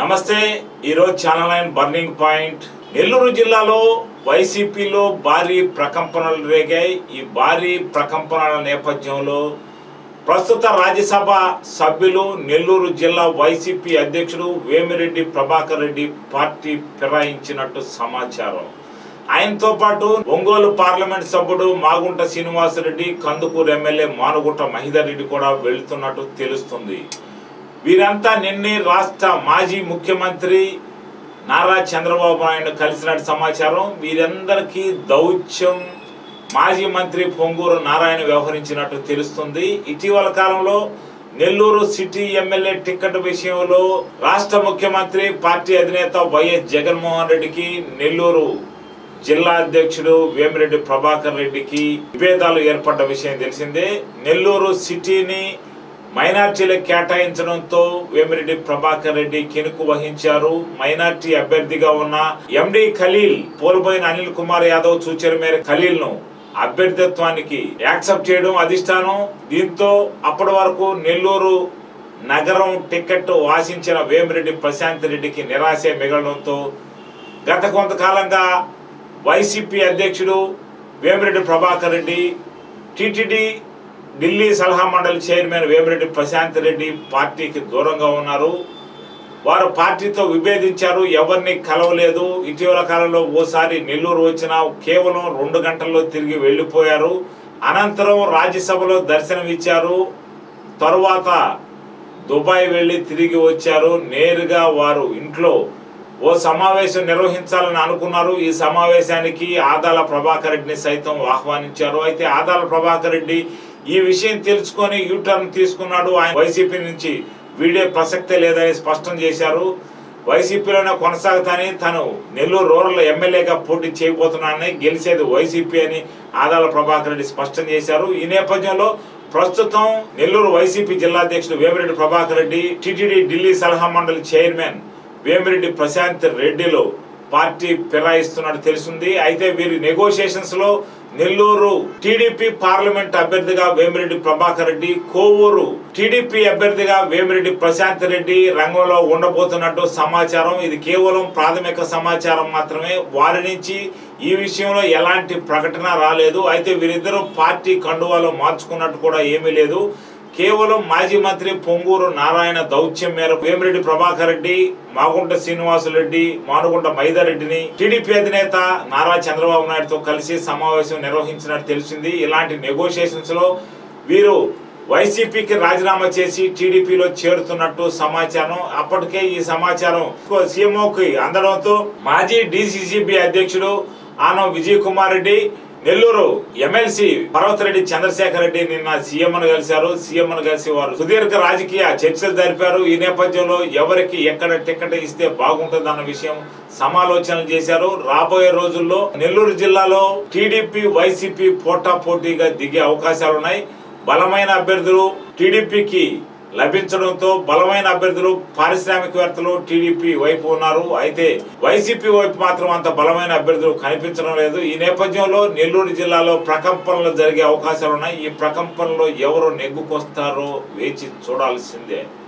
నమస్తే ఈరోజు channel and burning point Nellore జిల్లాలో వైసీపీలో భారీ ప్రకంపనలు రేగాయి. ఈ భారీ ప్రకంపనల నేపథ్యంలో ప్రస్తుత రాజ్యసభ సభ్యులు నెల్లూరు జిల్లా వైసీపీ అధ్యక్షుడు వేమిరెడ్డి ప్రభాకర్ రెడ్డి పార్టీ ఫిరాయించినట్టు సమాచారం. ఆయనతో పాటు ఒంగోలు పార్లమెంట్ సభ్యుడు మాగుంట శ్రీనివాసరెడ్డి కందుకూరు ఎమ్మెల్యే మానుగుంట మహిదర్ రెడ్డి కూడా వెళుతున్నట్టు తెలుస్తుంది. వీరంతా నిన్నే రాష్ట్ర మాజీ ముఖ్యమంత్రి నారా చంద్రబాబు నాయుడు కలిసినట్టు సమాచారం. వీరందరికీ దౌత్యం మాజీ మంత్రి పొంగూరు నారాయణ వ్యవహరించినట్టు తెలుస్తుంది. ఇటీవల కాలంలో నెల్లూరు సిటీ ఎమ్మెల్యే టికెట్ విషయంలో రాష్ట్ర ముఖ్యమంత్రి పార్టీ అధినేత వైఎస్ జగన్మోహన్ రెడ్డికి నెల్లూరు జిల్లా అధ్యక్షుడు వేమిరెడ్డి ప్రభాకర్ రెడ్డికి విభేదాలు ఏర్పడ్డ విషయం తెలిసిందే. నెల్లూరు సిటీని మైనార్టీలకు కేటాయించడంతో వేమిరెడ్డి ప్రభాకర్ రెడ్డి కెనుకు వహించారు. మైనార్టీ అభ్యర్థిగా ఉన్న ఎండి ఖలీల్ పోల్పోయిన అనిల్ కుమార్ యాదవ్ సూచన మేర ఖలీల్ను అభ్యర్థిత్వానికి యాక్సెప్ట్ చేయడం అధిష్టానం. దీంతో అప్పటి వరకు నెల్లూరు నగరం టికెట్ వాసించిన వేమిరెడ్డి ప్రశాంత్ రెడ్డికి నిరాశ మిగలడంతో గత కొంతకాలంగా వైసీపీ అధ్యక్షుడు వేమిరెడ్డి ప్రభాకర్ రెడ్డి టిటిడి ఢిల్లీ సలహా మండలి చైర్మన్ వేమిరెడ్డి ప్రశాంత్ రెడ్డి పార్టీకి దూరంగా ఉన్నారు. వారు పార్టీతో విభేదించారు. ఎవరిని కలవలేదు. ఇటీవల కాలంలో ఓసారి నెల్లూరు వచ్చిన కేవలం రెండు గంటల్లో తిరిగి వెళ్ళిపోయారు. అనంతరం రాజ్యసభలో దర్శనం ఇచ్చారు తరువాత దుబాయ్ వెళ్ళి తిరిగి వచ్చారు. నేరుగా వారు ఇంట్లో ఓ సమావేశం నిర్వహించాలని అనుకున్నారు. ఈ సమావేశానికి ఆదాల ప్రభాకర్ రెడ్డిని సైతం ఆహ్వానించారు. అయితే ఆదాల ప్రభాకర్ రెడ్డి ఈ విషయం తెలుసుకొని యూటర్న్ తీసుకున్నాడు ఆయన వైసీపీ నుంచి. వీడే ప్రసక్తే లేదని స్పష్టం చేశారు. వైసీపీలోనే కొనసాగుతాని తను నెల్లూరు రూరల్ ఎమ్మెల్యేగా పోటీ చేయబోతున్నానని గెలిచేది వైసీపీ అని ఆదాల ప్రభాకర్ రెడ్డి స్పష్టం చేశారు. ఈ నేపథ్యంలో ప్రస్తుతం నెల్లూరు వైసీపీ జిల్లాధ్యక్షుడు వేమిరెడ్డి ప్రభాకర్ రెడ్డి టిటిడి ఢిల్లీ సలహా మండలి చైర్మన్ వేమిరెడ్డి ప్రశాంత్ రెడ్డిలో పార్టీ ఫిరాయిస్తున్నట్టు తెలిసింది. అయితే వీరి నెగోషియేషన్స్లో నెల్లూరు టీడీపీ పార్లమెంట్ అభ్యర్థిగా వేమిరెడ్డి ప్రభాకర్ రెడ్డి కోవూరు టీడీపీ అభ్యర్థిగా వేమిరెడ్డి ప్రశాంత్ రెడ్డి రంగంలో ఉండబోతున్నట్టు సమాచారం. ఇది కేవలం ప్రాథమిక సమాచారం మాత్రమే. వారి నుంచి ఈ విషయంలో ఎలాంటి ప్రకటన రాలేదు. అయితే వీరిద్దరూ పార్టీ కండువాలో మార్చుకున్నట్టు కూడా ఏమీ లేదు. కేవలం మాజీ మంత్రి పొంగూరు నారాయణ దౌత్యం మేరకు వేమిరెడ్డి ప్రభాకర్ రెడ్డి మాగుంట శ్రీనివాసులరెడ్డి మానుగుంట మైదారెడ్డిని టీడీపీ అధినేత నారా చంద్రబాబు నాయుడుతో కలిసి సమావేశం నిర్వహించినట్టు తెలిసింది. ఇలాంటి నెగోషియేషన్స్లో వీరు వైసీపీకి రాజీనామా చేసి టీడీపీలో చేరుతున్నట్టు సమాచారం. అప్పటికే ఈ సమాచారం సీఎంఓకి అందడంతో మాజీ డిసిసిబి అధ్యక్షుడు ఆనం విజయ్ కుమార్ రెడ్డి నెల్లూరు ఎమ్మెల్సీ పర్వతరెడ్డి చంద్రశేఖర్ రెడ్డి నిన్న సీఎంను కలిశారు. సీఎంను కలిసి వారు సుదీర్ఘ రాజకీయ చర్చలు జరిపారు. ఈ నేపథ్యంలో ఎవరికి ఎక్కడ టికెట్ ఇస్తే బాగుంటుంది అన్న విషయం సమాలోచనలు చేశారు. రాబోయే రోజుల్లో నెల్లూరు జిల్లాలో టీడీపీ వైసీపీ పోటా పోటీగా దిగే అవకాశాలున్నాయి. బలమైన అభ్యర్థులు టీడీపీకి లభించడంతో బలమైన అభ్యర్థులు పారిశ్రామికవేత్తలు టీడీపీ వైపు ఉన్నారు. అయితే వైసీపీ వైపు మాత్రం అంత బలమైన అభ్యర్థులు కనిపించడం లేదు. ఈ నేపథ్యంలో నెల్లూరు జిల్లాలో ప్రకంపనలు జరిగే అవకాశాలు ఉన్నాయి ఈ ప్రకంపనలో ఎవరు నెగ్గుకొస్తారో వేచి చూడాల్సిందే.